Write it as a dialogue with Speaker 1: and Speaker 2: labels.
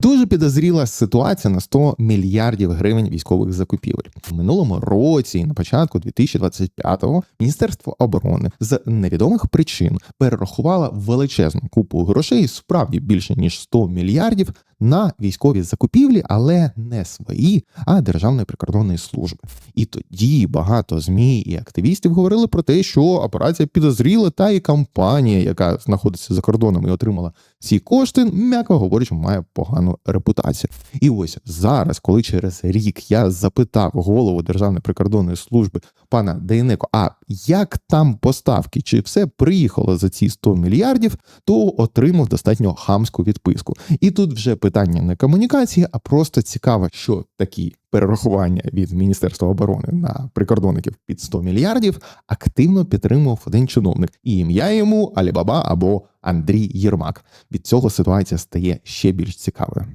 Speaker 1: Дуже підозріла ситуація на 100 мільярдів гривень військових закупівель. В минулому році, на початку 2025-го, Міністерство оборони з невідомих причин перерахувало величезну купу грошей, справді більше ніж 100 мільярдів, на військові закупівлі, але не свої, а Державної прикордонної служби. І тоді багато змі і активістів говорили про те, що операція підозріла, та і компанія, яка знаходиться за кордоном і отримала ці кошти, м'яко говорячи, має погану репутацію. І ось зараз, коли через рік я запитав голову Державної прикордонної служби пана Дейнеко, а як там поставки, чи все приїхало за ці 100 мільярдів, то отримав достатньо хамську відписку. І тут вже питання не комунікації, а просто цікаво, що такі перерахування від Міністерства оборони на прикордонників під 100 мільярдів активно підтримував один чиновник, і ім'я йому Алібаба або Андрій Єрмак. Від цього ситуація стає ще більш цікавою.